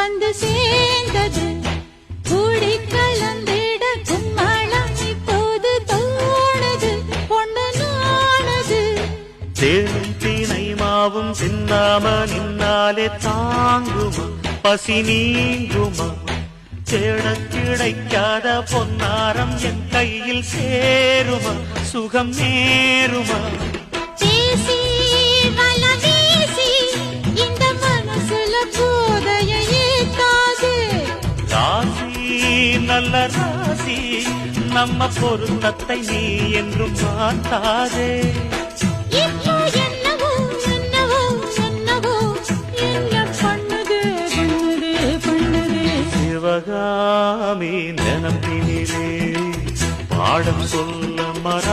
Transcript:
வந்து சேர்ந்தது. கூடி கலந்திட கும்மளம் இப்போது தோணுது. பொண்ணுனானது தேனும் தீனை மாவும் சின்னாம நின்னாலே தாங்குமா? பசி நீங்குமா? தேட கிடைக்காத பொன்னாரம் என் கையில் சேருமா? சுகம் நேருமா? நல்ல ராசி. நம்ம பொருத்தத்தை நீ என்றும் பண்ணுது சிவகாமி நினப்பினிலே. பாடம் சொல்ல மற